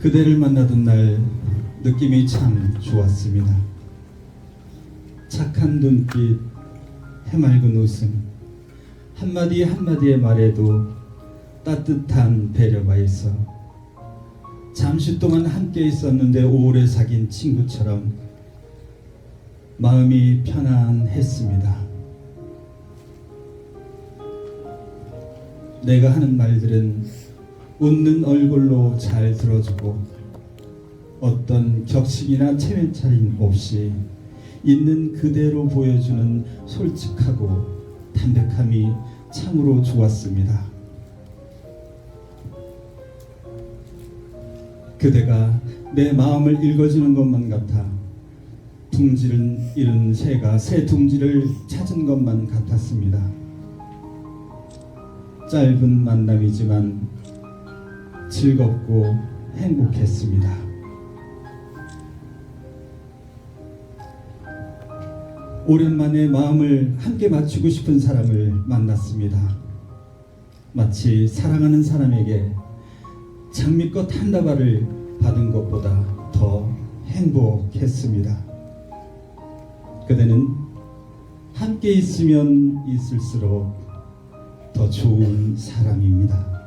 그대를 만나던 날 느낌이 참 좋았습니다. 착한 눈빛, 해맑은 웃음, 한마디 한마디의 말에도 따뜻한 배려가 있어 잠시 동안 함께 있었는데 오래 사귄 친구처럼 마음이 편안했습니다. 내가 하는 말들은 웃는 얼굴로 잘 들어주고 어떤 격식이나 체면차림 없이 있는 그대로 보여주는 솔직하고 담백함이 참으로 좋았습니다. 그대가 내 마음을 읽어주는 것만 같아 둥지를 잃은 새가 새 둥지를 찾은 것만 같았습니다. 짧은 만남이지만 즐겁고 행복했습니다. 오랜만에 마음을 함께 맞추고 싶은 사람을 만났습니다. 마치 사랑하는 사람에게 장미꽃 한 다발을 받은 것보다 더 행복했습니다. 그대는 함께 있으면 있을수록 더 좋은 사람입니다.